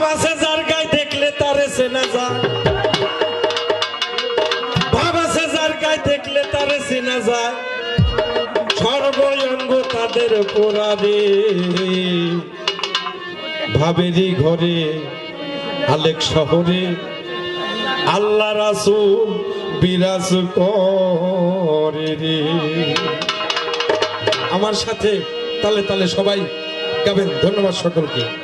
ভাব যার তারে চেনা যার তারে চেনা তাদের ঘরে, আলেক শহরে আল্লাহ রাসুল বিরাজ করে রে। আমার সাথে তালে তালে সবাই গাবেন। ধন্যবাদ সকলকে।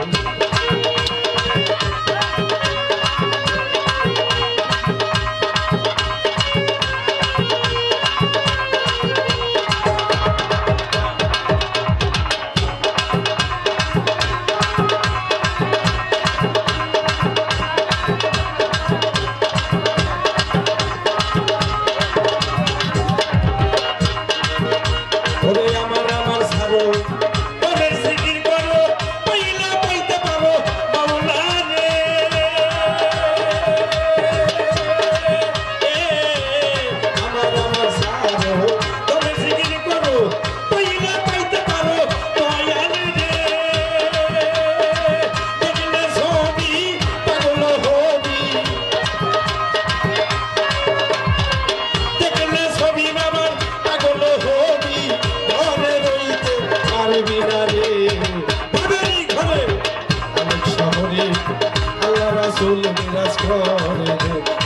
চুল বিরাজ করে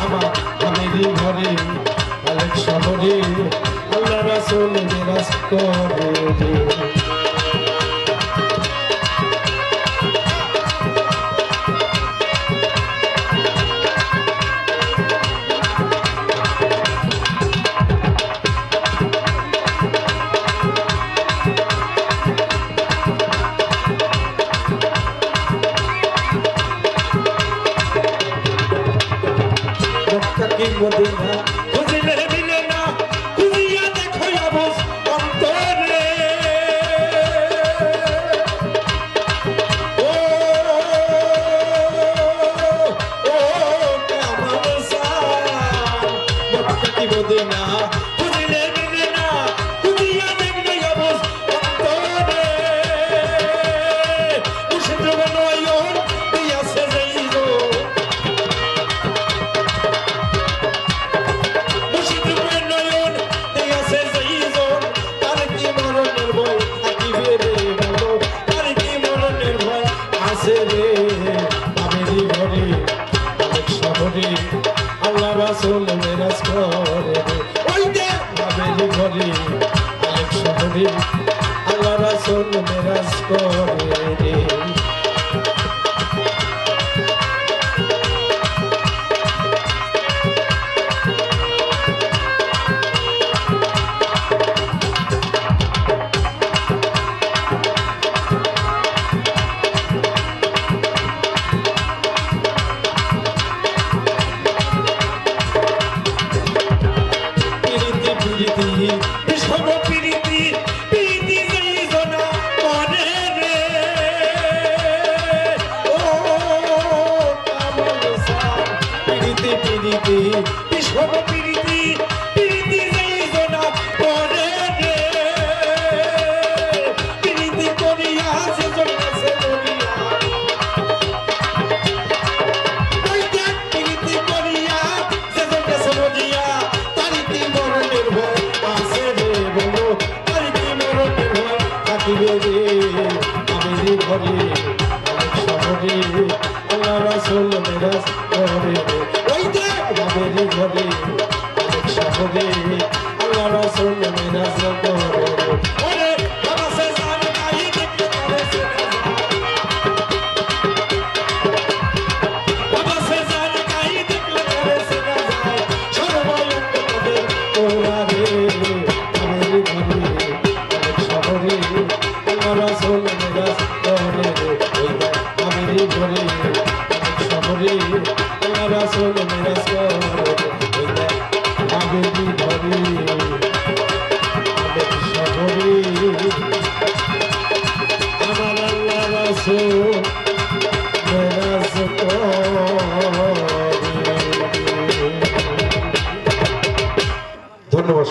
আমার আমিরি ঘরে আলেক শহরে আল্লাহ রাসুল বিরাজ করে কি মদিনা খুঁজিলে মিলে না খুঁজিয়া দেখো অবস অন্তরে ও ও কেমন সার কি মদিনা ঘরে এক শহরে আল্লাহ রাসুল মেরাজ করে। করে করে আল্লাহ রাসুল মেরাজ করে ওই যে মেরাজ ধন্যবাদ